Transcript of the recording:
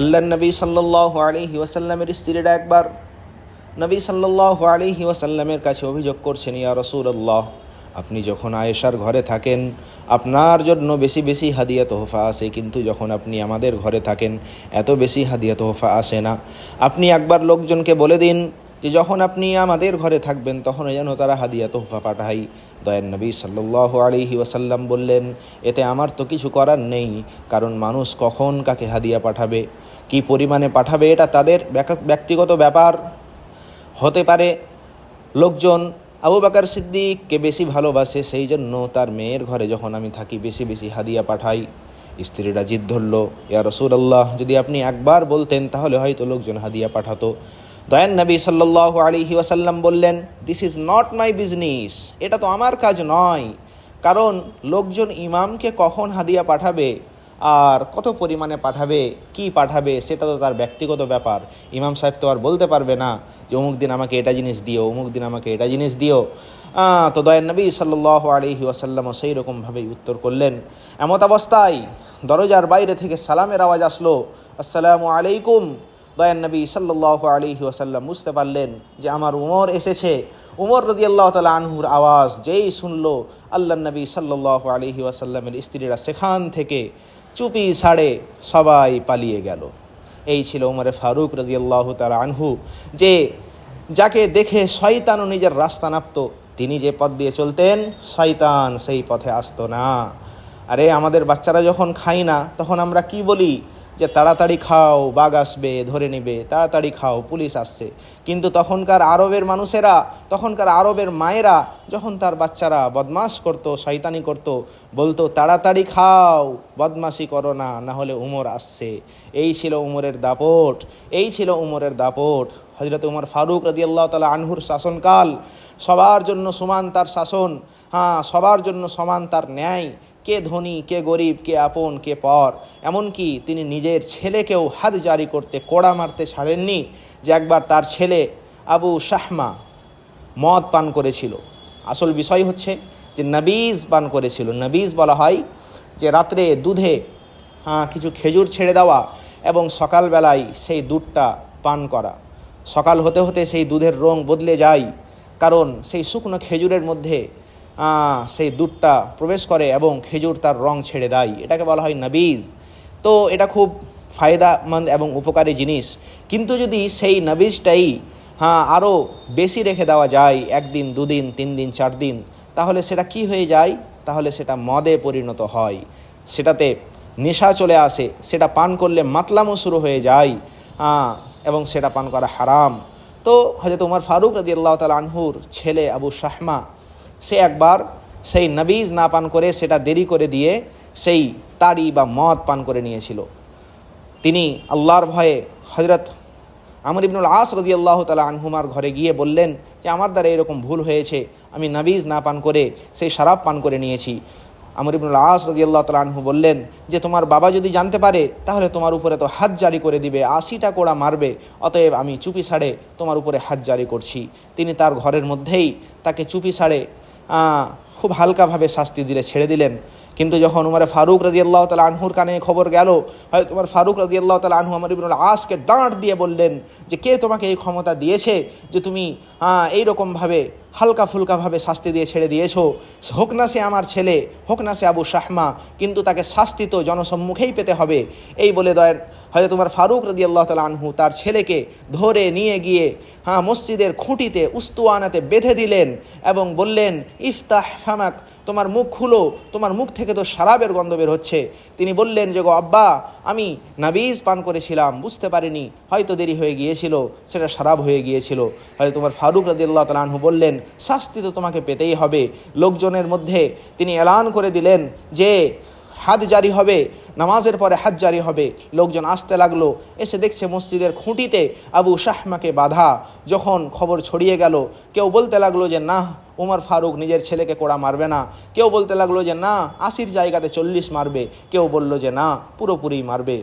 আল্লাহ নবী সাল্লাহ আলিহি ওয়াসাল্লামের স্ত্রীরা একবার নবী সাল্লাহ আলিহি ওয়াসাল্লামের কাছে অভিযোগ করছেন, ইয়া রসুল্লাহ আপনি যখন আয়েশার ঘরে থাকেন, আপনার জন্য বেশি বেশি হাদিয়া তোহফা আসে কিন্তু যখন আপনি আমাদের ঘরে থাকেন, এত বেশি হাদিয়া তোহফা আসে না। আপনি একবার লোকজনকে বলে দিন যে যখন আপনি আমাদের ঘরে থাকবেন তখন যেন তারা হাদিয়া তোহফা পাঠাই দয়ান নবী সাল্লাহ আলিহি ওয়াসাল্লাম বললেন, এতে আমার তো কিছু করার নেই, কারণ মানুষ কখন কাকে হাদিয়া পাঠাবে? কি পরিমাণে পাঠাবে এটা তাদের ব্যক্তিগত ব্যাপার। হতে পারে লোকজন আবু বাকার সিদ্দিককে বেশি ভালোবাসে, সেই জন্য তার মেয়ের ঘরে যখন আমি থাকি বেশি বেশি হাদিয়া পাঠাই। স্ত্রীরা জিদ ধরল, ইয়া রসুলাল্লাহ, যদি আপনি একবার বলতেন, তাহলে হয়তো লোকজন হাদিয়া পাঠাতো। দয়ান নবী সাল্লাহ আলিহি ওয়াসাল্লাম বললেন this is not my business এটা তো আমার কাজ নয়। কারণ লোকজন ইমামকে কখন হাদিয়া পাঠাবে আর কত পরিমাণে পাঠাবে, কি পাঠাবে, সেটা তো তার ব্যক্তিগত ব্যাপার। ইমাম সাহেব তো আর বলতে পারবে না যে, অমুক দিন আমাকে এটা জিনিস দিও, অমুক দিন আমাকে এটা জিনিস দিও। তো দয়ান নবী সাল্লাহ আলহি ওয়াসাল্লামও সেই রকমভাবেই উত্তর করলেন। এমত অবস্থায় দরজার বাইরে থেকে সালামের আওয়াজ আসলো, আসসালামু আলাইকুম। দয়ান নবী সাল্লাহ আলিহি ওয়াসাল্লাম বুঝতে পারলেন যে আমার উমর এসেছে। উমর রদি আল্লাহ তালা আনহুর আওয়াজ যেই শুনল আল্লাহ নবী সাল্লাহ আলিহি ওয়াসাল্লামের স্ত্রীরা সেখান থেকে চুপি ছাড়ে সবাই পালিয়ে গেল। এই ছিল উমরে ফারুক রদি আল্লাহ তালা আনহু যে যাকে দেখে শয়তানও নিজের রাস্তা নাপতো, তিনি যে পথ দিয়ে চলতেন, শয়তান সেই পথে আসতো না। আরে আমাদের বাচ্চারা যখন খাই না, তখন আমরা কি বলি? যে তাড়াতাড়ি খাও, বাঘ আসবে, ধরে নেবে, তাড়াতাড়ি খাও, পুলিশ আসছে। কিন্তু তখনকার আরবের মানুষেরা, তখনকার আরবের মায়েরা যখন তার বাচ্চারা বদমাস করতো, শয়তানি করতো, বলতো, তাড়াতাড়ি খাও, বদমাশি করো না না হলে উমর আসছে। এই ছিল উমরের দাপট, এই ছিল উমরের দাপট। হজরত উমর ফারুক রদি আল্লাহ তালা আনহুর শাসনকাল, সবার জন্য সমান তার শাসন হ্যাঁ সবার জন্য সমান তার ন্যায়। কে ধনী, কে গরিব, কে আপন, কে পর। এমনকি তিনি নিজের ছেলেকেও হাত জারি করতে কোড়া মারতে ছাড়েননি যে একবার তার ছেলে আবু শাহমা মদ পান করেছিল। আসল বিষয় হচ্ছে যে নবীজ পান করেছিল। নবীজ বলা হয় যে রাত্রে দুধে হ্যাঁ কিছু খেজুর ছেড়ে দেওয়া এবং সকালবেলায় সেই দুধটা পান করা। সকাল হতে হতে সেই দুধের রং বদলে যায়। কারণ সেই শুকনো খেজুরের মধ্যে সেই দুধটা প্রবেশ করে এবং খেজুর তার রং ছেড়ে দেয়। এটাকে বলা হয় নবীজ। তো এটা খুব ফায়দামন্দ এবং উপকারী জিনিস। কিন্তু যদি সেই নবীজটাই হ্যাঁ আরও বেশি রেখে দেওয়া যায়, একদিন, দুদিন তিন দিন চার দিন তাহলে সেটা কি হয়ে যায়? তাহলে সেটা মদে পরিণত হয়। সেটাতে নেশা চলে আসে। সেটা পান করলে মাতলামও শুরু হয়ে যায় এবং সেটা পান করা হারাম। তো হজরত উমর ফারুক রদি আল্লাহ তাল আনহুর ছেলে আবু শাহমা সে একবার সেই নবীজ না পান করে সেটা দেরি করে দিয়ে সেই তারি বা মদ পান করে নিয়েছিল। তিনি আল্লাহর ভয়ে হজরত আমর ইবনুল আস রদি আল্লাহ তালা আনহুমার ঘরে গিয়ে বললেন যে, আমার দ্বারা এরকম ভুল হয়েছে। আমি নাবিজ না পান করে সেই শরাব পান করে নিয়েছি। আমর ইবনুল আস রদি আল্লাহ তালা আনহু বললেন যে, তোমার বাবা যদি জানতে পারে, তাহলে তোমার উপরে তো হাত জারি করে দিবে, আশিটা কোড়া মারবে। অতএব আমি চুপি সাড়ে তোমার উপরে হাত জারি করছি। তিনি তার ঘরের মধ্যেই তাকে চুপি সাড়ে খুব হালকাভাবে শাস্তি দিলে, ছেড়ে দিলেন। কিন্তু যখন উমারে ফারুক রাজি আল্লাহ তালা আনহুর কানে খবর গেল হয় তোমার ফারুক রাজি আল্লাহ তালা আনহু আমার ইবনুল আসকে ডাঁট দিয়ে বললেন যে, কে তোমাকে এই ক্ষমতা দিয়েছে যে তুমি এইরকমভাবে হালকা ফুলকাভাবে শাস্তি দিয়ে ছেড়ে দিয়েছ। হোক না সে আমার ছেলে, হোক না সে আবু শাহমা, কিন্তু তাকে শাস্তি তো জনসম্মুখেই পেতে হবে। এই বলে দয়েন, হয়তো তোমার ফারুক রদি আল্লাহ তালা আনহু তার ছেলেকে ধরে নিয়ে গিয়ে হ্যাঁ মসজিদের খুঁটিতে উস্তুয়ানাতে বেঁধে দিলেন এবং বললেন, ইফতাহ ফামাক, তোমার মুখ খুলো, তোমার মুখ থেকে তো শারাবের গন্ধ বের হচ্ছে। তিনি বললেন, যে গো আব্বা, আমি নাবিজ পান করেছিলাম, বুঝতে পারিনি, হয়তো দেরি হয়ে গিয়েছিল, সেটা শারাব হয়ে গিয়েছিল। হয়তো তোমার ফারুক রাজি আল্লাহ তালাহু বললেন শাস্তি তো তোমাকে পেতেই হবে। লোকজনের মধ্যে তিনি এলান করে দিলেন যে, হাত জারি হবে, নামাজের পরে হাত জারি হবে। লোকজন আসতে লাগল, এসে দেখছে মসজিদের খুঁটিতে আবু শাহমাকে বাধা। যখন খবর ছড়িয়ে গেল, কেউ বলতে লাগল যে, না, উমর ফারুক নিজের ছেলেকে কোড়া মারবে না। কেউ বলতে লাগল যে, না, আশির জায়গাতে চল্লিশ মারবে। কেউ বলল যে, না, পুরোপুরি মারবে।